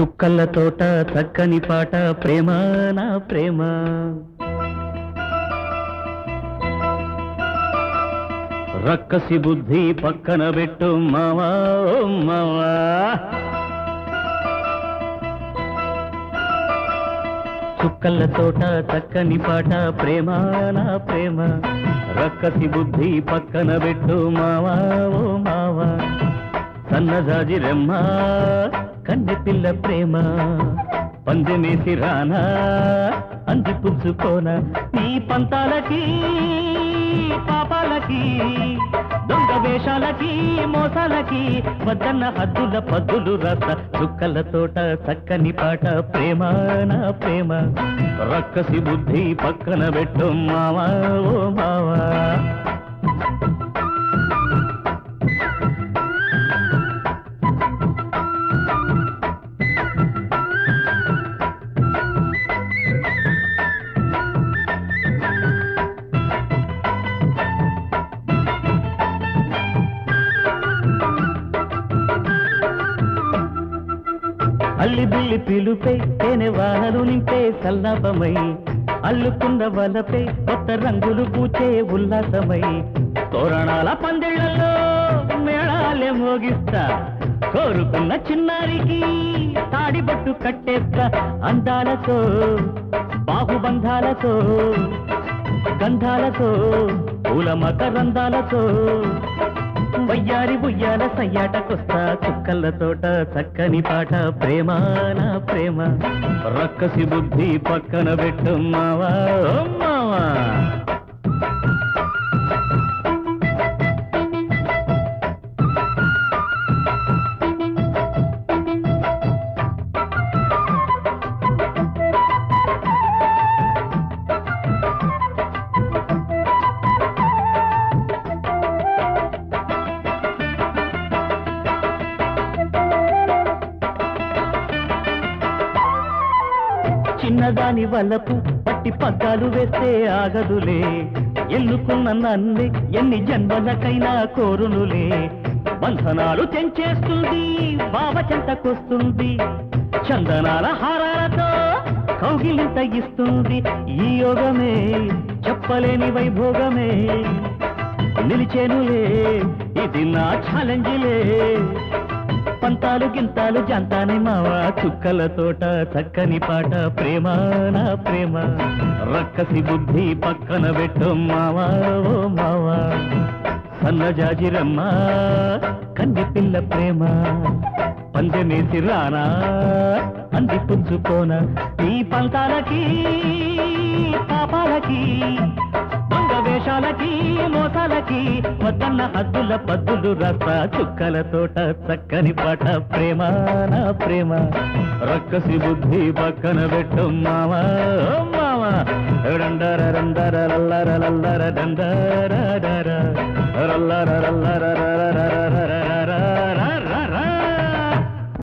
చుక్కల తోట చక్కని పాట ప్రేమ నా ప్రేమ. రక్కసి బుద్ధి పక్కన పెట్టు మావా మావా. చుక్కల తోట చక్కని పాట ప్రేమ నా ప్రేమ. రక్కసి బుద్ధి పక్కన పెట్టు మావా ఓ మావా. సన్నజాజి రెమ్మా పిల్ల ప్రేమ. పందెమేసి రానా అంది పుచ్చుకోన నీ పంతాలకి పాపాలకి దొంగ వేషాలకి మోసాలకి వద్దన్న హద్దుల పద్దులు రస చుక్కల తోట చక్కని పాట ప్రేమ నా ప్రేమ. రక్కసి బుద్ధి పక్కన పెట్టు మావా ఓ మావా. అల్లి బిల్లి పిలుపే తేనె వానలు నింపే సల్లాపమై. అల్లుకున్న వలపై కొత్త రంగులు పూచే ఉల్లాసమై. తోరణాల పందిళ్ళలో మేళాలే మోగిస్తా. కోరుకున్న చిన్నారికి తాడిబట్టు కట్టేస్తా. అందాలతో బాహుబంధాలతో గంధాలతో పూల మకరందాలతో వయ్యారి ఉయ్యాల సయ్యాటకొస్తా చుక్కల తోట చక్కని పాట ప్రేమ నా ప్రేమ. రక్కసి బుద్ధి పక్కన పెట్టు మావా మావా. చిన్నదాని వలపు పట్టి పగ్గాలు వేస్తే ఆగదులే. ఎన్నుకున్న నన్ను ఎన్ని జన్మలకైనా కోరునులే. బంధనాలు తెంచేస్తుంది బావ చెంతకొస్తుంది. చందనాల హారాలతో కౌగిలింత ఇస్తుంది ఈ యోగమే చెప్పలేని వైభోగమే. నిలిచేనులే ఇది నా ఛాలెంజ్లే. పంతాలు గింతాలు జంతానే మావా. చుక్కల తోట చక్కని పాట. ప్రేమ నా ప్రేమ. రక్కసి బుద్ధి పక్కన పెట్టు మావా ఓ మావా. సన్నజాజిరమ్మ కంది పిల్ల ప్రేమ. పందెమేసి రానా అంది పుచ్చుకోన. ఈ పంతాలకి పాపాలకి వేషాలకి మోసాలకి వద్దన్న హద్దుల పద్దులు రస చుక్కల తోట చక్కని పాట ప్రేమ నా ప్రేమ. రక్కసి బుద్ధి పక్కన పెట్టు మామా మామా. మావా రండర రండర లల్లర లల్లర డండర రల్లర రల్లర